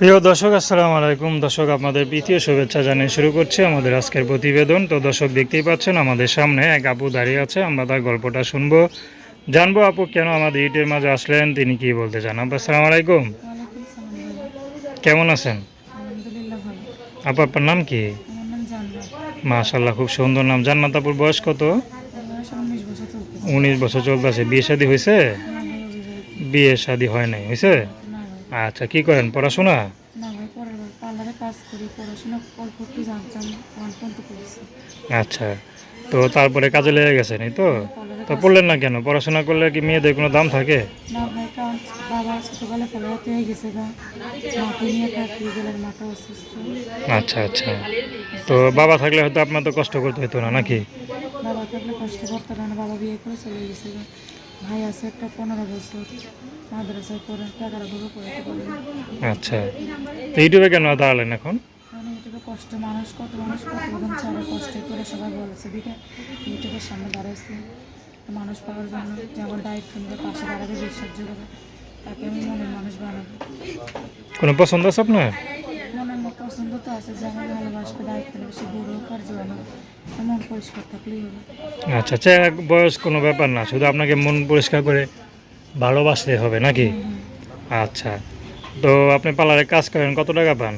প্রিয় দর্শক আসসালামু আলাইকুম। দর্শক আপনাদের প্রীতীয় শুভেচ্ছা জানিয়ে শুরু করছি আমাদের আজকের প্রতিবেদন। তো দর্শক দেখতেই পাচ্ছেন আমাদের সামনে এক আপু দাঁড়িয়ে আছে। আমরা তার গল্পটা শুনব। জানব আপু কেন আমাদের ইটের মাঝে আসলেন? তিনি কি বলতে চান? আপু আসসালামু আলাইকুম। সালাম ভাই। কেমন আছেন? আপু আপনার নাম কি? মাশাল্লাহ খুব সুন্দর নাম। জান্নাত আপুর বয়স কত? উনিশ বছর চলতেছে। বিয়ে শাদী হয়েছে? ভাই অবিবাহিত বিয়ে শাদী হয় নাই হয়েছে? আচ্ছা কি করেন? পড়াশোনা? আচ্ছা তো তারপরে কাজে লেগে গেছেন এই তো? পার্লারে তো পড়লেন না কেন? পড়াশোনা করলে কি মেয়েদের কোনো দাম থাকে? হয়ে আচ্ছা আচ্ছা। তো বাবা থাকলে হয়তো আপনার তো কষ্ট করতে হতো না নাকি? বাবা থাকলে কষ্ট করতে না বাবা বিয়ে করে চলে গেছে গা। ভাই আছে একটা পনেরো বছর মাদ্রাসায় পড়ে টাকার অভাবে পড়াতে পারে আচ্ছা ইউটিউবে কেন দাঁড়ালেন এখন? মানে ইউটিউবে কষ্ট মানুষ কত মানুষ কত রকম ছাড়ে কষ্ট করে সবাই বলেছে দিকে ইউটিউবের সামনে দাঁড়াইছে। মানুষ পাওয়ার জন্য যেমন দায়িত্ব নিতে পাশে দাঁড়াবে বিশ্বাস যোগাবে তাকে আমি মনের মানুষ বানাবো। কোনো পছন্দ আছে আপনার? মনের মতো পছন্দ তো আছে যেমন ভালোবাসবে দায়িত্ব নেবে সে বুড়ো হোক আর জোয়ান হোক। মন পরিষ্কার থাকলেই হবে। আচ্ছা আচ্ছা বয়স কোনো ব্যাপার না শুধু আপনাকে মন পরিষ্কার করে ভালোবাসতে হবে নাকি? আচ্ছা তো আপনি পার্লারে কাজ করেন কত টাকা পান?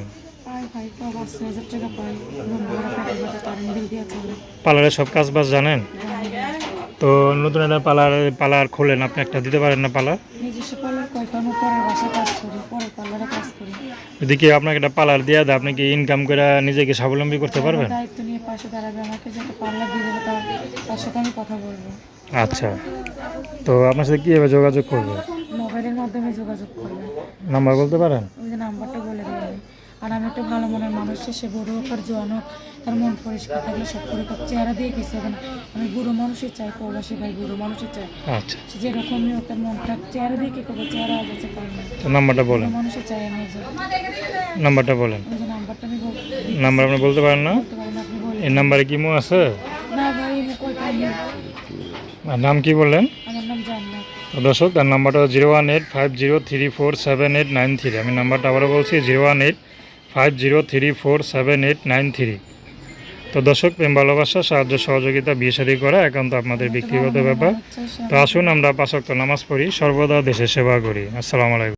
পার্লারে সব কাজ বাজ জানেন? জানি না। তো নতুন একটা পালার পালার খোলেন আপনি একটা দিতে পারেন না পালার নিজস্ব পার্লার কয়টা? আমি পরের বাসায় কাজ করি পরের কাজ করি। যদি কি আপনাকে একটা পালার দিয়ে দেয় আপনি কি ইনকাম করে নিজেকে স্বাবলম্বী করতে পারবেন? দায়িত্ব নিয়ে পাশে দাঁড়াবে আমাকে পার্লার দিয়ে দেবে তার তার সাথে আমি কথা বলব। আচ্ছা। তো আপনার সাথে কীভাবে যোগাযোগ করবে? মোবাইলের মাধ্যমে যোগাযোগ করবে। নাম্বার বলতে পারেন? ওই যে নাম্বারটা বলে দিই আমি আর আমি একটা ভালো মনের মানুষ সে বুড়ো হোক আর জোয়ান হোক তার মন পরিষ্কার থাকলে সব করে হোক চেহারা দিয়ে কিছু হবে না আমি বুড়ো মানুষই চাই প্রবাসী ভাই বুড়ো মানুষই চাই। আচ্ছা। সে যেরকমই হোক তার মনটা চেহারা দিয়ে কি করব? চেহারা আজ আছে নাম্বারটা বলেন। মানুষই চাই আমি নাম্বারটা বলেন। নাম্বারটা আমি নাম্বার আপনি বলতে পারেন না? এই নাম্বারে কি মো আছে? না ভাই আর নাম কি বললেন? আমার নাম জান্নাত। দর্শক তার নাম্বারটা zero one eight five zero three four seven eight nine three. আমি নাম্বারটা আবারও বলছি zero one eight five zero three four seven eight nine three. তো দর্শক প্রেম ভালোবাসা সাহায্য সহযোগিতা বিয়ে করা একান্ত আপনাদের ব্যক্তিগত ব্যাপার। তো আসুন আমরা পাশক্ত নামাজ পড়ি সর্বদা দেশের সেবা করি। আসসালামু আলাইকুম।